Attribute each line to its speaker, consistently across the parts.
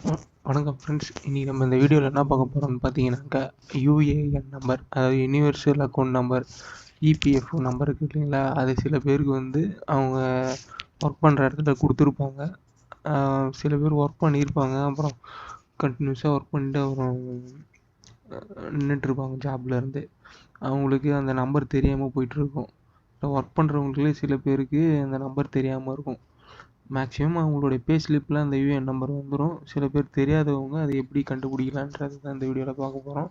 Speaker 1: வணக்கம் ஃப்ரெண்ட்ஸ் இன்றைக்கி நம்ம இந்த வீடியோவில் என்ன பார்க்க போகிறோம்னு பார்த்தீங்கன்னாக்கா யூஏஎன் நம்பர் அதாவது universal account number EPFO number இருக்குது இல்லைங்களா? அது சில பேருக்கு வந்து அவங்க ஒர்க் பண்ணுற இடத்துல கொடுத்துருப்பாங்க. சில பேர் ஒர்க் பண்ணியிருப்பாங்க. அப்புறம் கண்டினியூஸாக ஒர்க் பண்ணிட்டு அப்புறம் நின்றுட்டுருப்பாங்க ஜாப்லேருந்து அவங்களுக்கு அந்த நம்பர் தெரியாமல் போயிட்டுருக்கும். ஒர்க் பண்ணுறவங்களே சில பேருக்கு அந்த நம்பர் தெரியாமல் இருக்கும். மேக்ஸிமம் அவங்களுடைய பே ஸ்லிப்பில் அந்த யூஏஎன் நம்பர் வந்துடும் சில பேர் தெரியாதவங்க அதை எப்படி கண்டுபிடிக்கலான்றது தான் இந்த வீடியோவில் பார்க்க போகிறோம்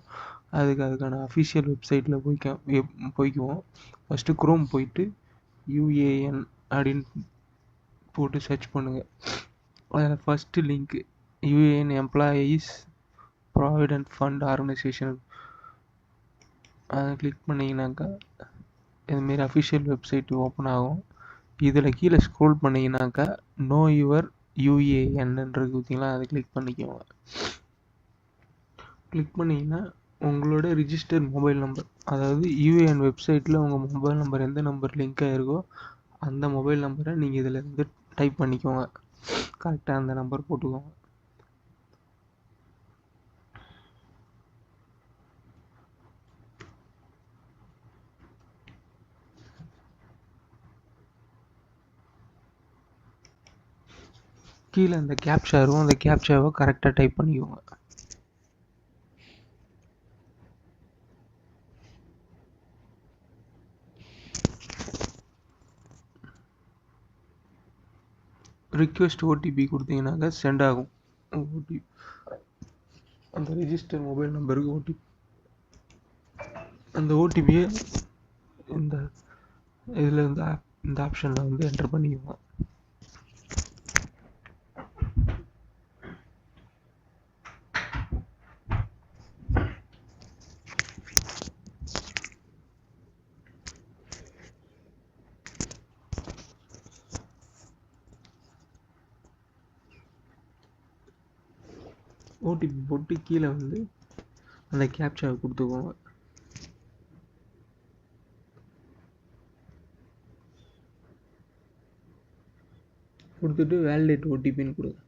Speaker 1: அதுக்கு அதுக்கான அஃபிஷியல் வெப்சைட்டில் போய்க்க போய்க்குவோம். ஃபஸ்ட்டு குரோம் போயிட்டு யூஏஎன் அப்படின்னு போட்டு சர்ச் பண்ணுங்கள் அதில் first link UAN employees provident fund organisation அதை கிளிக் பண்ணிங்கனாக்கா இதுமாரி அஃபிஷியல் வெப்சைட் ஓப்பன் ஆகும். இதில் கீழே ஸ்க்ரோல் பண்ணிங்கனாக்கா நோ யுவர் யூஏஎன்ன்றது பார்த்தீங்களா அதை கிளிக் பண்ணிக்கோங்க. கிளிக் பண்ணிங்கன்னா உங்களோட ரிஜிஸ்டர் மொபைல் நம்பர் அதாவது யூஏஎன் வெப்சைட்டில் உங்கள் மொபைல் நம்பர் எந்த நம்பர் லிங்க் ஆகிருக்கோ அந்த மொபைல் நம்பரை நீங்கள் இதில் இருந்து டைப் பண்ணிக்கோங்க. கரெக்டாக அந்த நம்பர் போட்டுக்கோங்க. கீழே அந்த கேப்ஷா இருக்கும் அந்த கேப்ஷாவை கரெக்டாக டைப் பண்ணிக்கோங்க. ரிக்வெஸ்ட் ஓடிபி கொடுத்தீங்கன்னாக்கா சென்ட் ஆகும். ஓடிபி அந்த ரிஜிஸ்டர் மொபைல் நம்பருக்கு ஓடிபி அந்த ஓடிபியை இந்த இதில் இந்த ஆப் இந்த ஆப்ஷனில் வந்து என்டர் பண்ணிக்குவோம் ஓடிபி போட்டு கீழே வந்து அந்த கேப்சாவை கொடுத்துக்கோங்க. கொடுத்துட்டு வேலிடேட் ஓடிபின்னு கொடுங்க.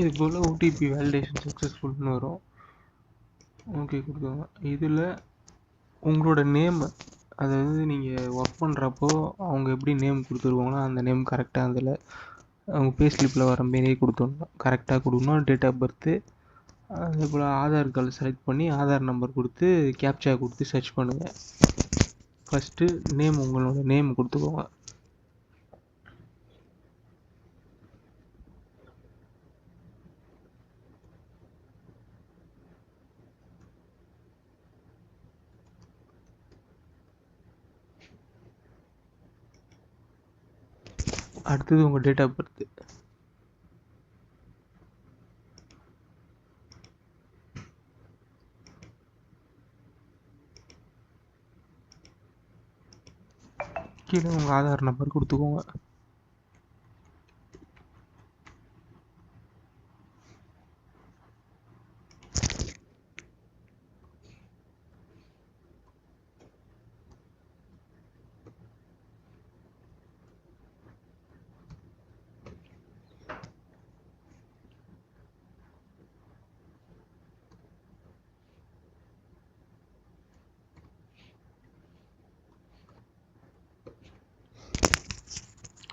Speaker 1: இது போல் ஓடிபி வேலிடேஷன் சக்ஸஸ்ஃபுல்னு வரும். ஓகே கொடுக்குங்க இதில் உங்களோட நேம் அதாவது நீங்கள் ஒர்க் பண்ணுறப்போ அவங்க எப்படி நேம் கொடுத்துருவாங்களோ அந்த நேம் கரெக்டாக அதில் அவங்க பே ஸ்லிப்பில் வர மாரியே கொடுத்துடணும். கரெக்டாக கொடுக்கணும். டேட் ஆஃப் பர்த்து அதே போல் ஆதார் கார்டு செலக்ட் பண்ணி ஆதார் நம்பர் கொடுத்து கேப்சா கொடுத்து சர்ச் பண்ணுங்கள் ஃபஸ்ட்டு நேம் உங்களோட நேம் கொடுத்துக்கோங்க. அடுத்தது உங்கள் டேட் ஆஃப் பர்த் கீழே உங்கள் ஆதார் நம்பர் கொடுத்துக்கோங்க.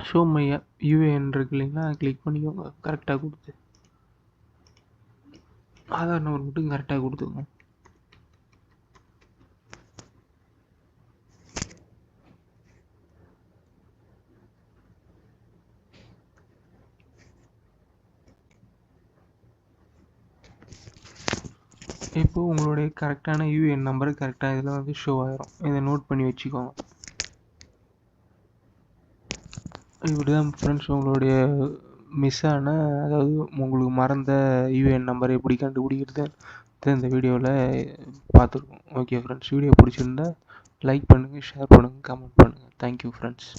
Speaker 1: ஷோ மைய யூஏஎன் இருக்கு இல்லைங்களா? கிளிக் பண்ணிக்கோங்க கரெக்டாக கொடுத்து ஆதார் நம்பர் மட்டும் கரெக்டாக கொடுத்துக்கோங்க. இப்போது உங்களுடைய கரெக்டான யூஏஎன் நம்பர் கரெக்டாக இதில் வந்து ஷோ ஆகிரும் இதை நோட் பண்ணி வச்சுக்கோங்க. இப்படி தான் ஃப்ரெண்ட்ஸ் உங்களுடைய மிஸ் ஆன அதாவது உங்களுக்கு மறந்த யூஏஎன் நம்பர் எப்படி கண்டுபிடிக்கிறது இந்த வீடியோவில் பார்த்துருக்கோம். ஓகே ஃப்ரெண்ட்ஸ் வீடியோ பிடிச்சிருந்தா லைக் பண்ணுங்கள் ஷேர் பண்ணுங்கள் கமெண்ட் பண்ணுங்கள் தேங்க்யூ ஃப்ரெண்ட்ஸ்